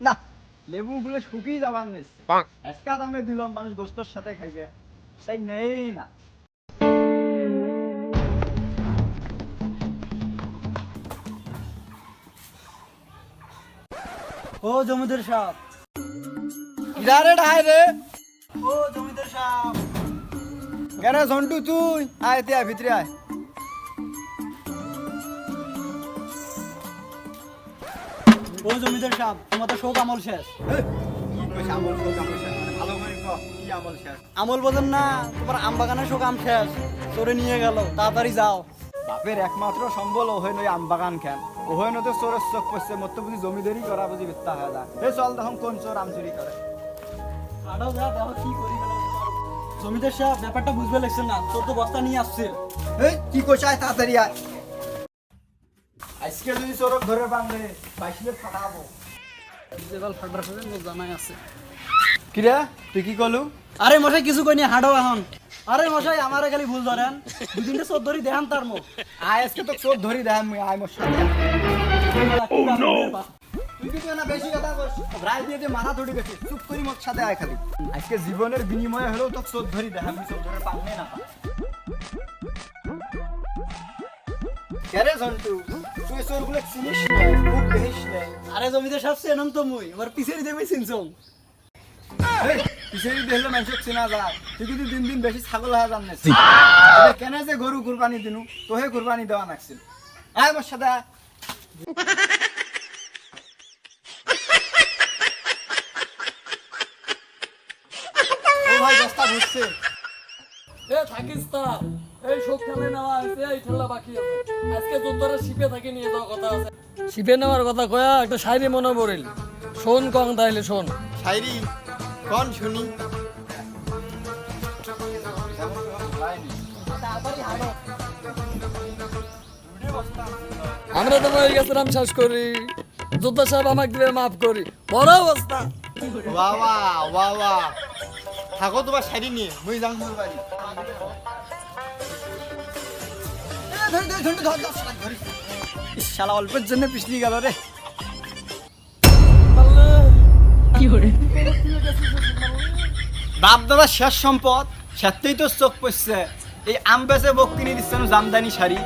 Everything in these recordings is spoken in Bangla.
না। লেবু গুলো শুকিয়ে যাবার নিস আজকা দামে দিলাম মানুষ দোস্তর সাথে খাইবে। তাই নেই না। ও জমিদার সাহেব। রে ঢাই রে। ও জমিদার সাহেব। কেন ঝন্টু তুই। আয় তে ভিতরে আয়। ও জমিদার সাহেব তোমার তো শোক আমল শেষ। আমল? মানে আমল শেষ? আমল বোঝেন না তোমার আম বাগানের শোক আম শেষ। তোরে নিয়ে গেল তাড়াতাড়ি যাও। বাপের একমাত্র সম্বল ওহেন ওই আম বাগান খেন। ওহেন তো চোরের চোখ পড়ছে মত বুঝি জমিদারি করা বুঝি বিত্তা হয়ে যায়। এই চল তখন কোন চোর আম চুরি করে। আরও যা দেখো কি করি জমিদার সাহেব ব্যাপারটা বুঝবে লাগছেন না তোর তো বস্তা নিয়ে আসছে। এই কি কইছায় তাড়াতাড়ি আয়। আজকে যদি চোরক ধরে বাঁধে বাইশলে ফাটাবো যেবাল ফাটবার সাথে মোর জানাই আছে। কিরে তুই কি কলু? আরে মশাই কিছু কই হাঁটো এখন। আরে মশাই আমারে খালি ভুল ধরেন দুই তিনটে চোদ্দ ধরি দেখান তার মুখ আয় আজকে তো চোর ধরি দেখ আয় মোর তুই কিন্তু না বেশি কথা রায় দিয়ে দিয়ে মাথা ধরি গেছে চুপ করি মোর সাথে আয় খালি। আজকে জীবনের বিনিময়ে হলেও তো চোর ধরি দেখ আমি চোর ধরে পাবনে না। পা। কেরে তুই চোরগুলো চিনিস না খুব দেখিস না আরে জমিদার সাহেব চেনম তো মুই। এবার পিছের দেবে চিনছম। এই, দেখলে মানুষক চেনা যায়। তুই কিন্তু দিন দিন বেশি ছাগল হওয়া জান না কেন যে গরু কুরবানি দিনু তোহে কুরবানি দেওয়া নাকছিল আয় মোর সাথে ভাই এ থাকিস তা এই সব ঠেলে নেওয়া হয়েছে এই ঠেলা বাকি আছে। আজকে তোর শিপে থাকি নিয়ে যাওয়ার কথা আছে। শিপে নেওয়ার কথা কয়া একটা শায়রি মনে পড়িল। শোন কং তাইলে শোন। কোন শুনি? আমরা তো মরে গেছিলাম শেষ করি। যোদ্ধা সাহেব আমাকে মাফ করি। বড় অবস্থা। বাবা বাবা। থাকো তোমার শাড়ি নিয়ে মুই যাং মোর বাড়ি। ইস, শালা অল্পের জন্য পিছলি গেল রে। বাপ দাদা শেষ সম্পদ সেতেই তো চোখ পড়ছে। এই আম বেচে বক কিনে দিচ্ছে জামদানি শাড়ি।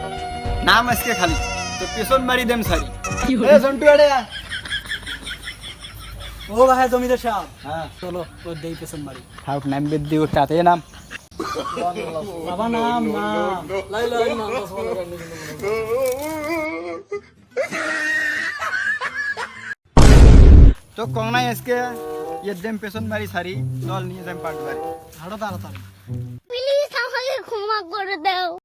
নাম আজকে খালি তো পেছন মারি দেম শাড়ি। আয়। ও ভাই জমিদার সাহেব। হ্যাঁ। চলো তোর দেই পেছন বাড়ি। থাক নাম বেদি ওটাতে নাম। বাবা নাম নাম। লাই লাই না দশ পনেরো গান নিয়ে তো কং নাই আজকে ইয়ের পেছন মারি শাড়ি চল নিয়ে যাম পাট বাড়ি। হাঁটো তাড়াতাড়ি। প্লিজ আমাকে ক্ষমা করে দাও।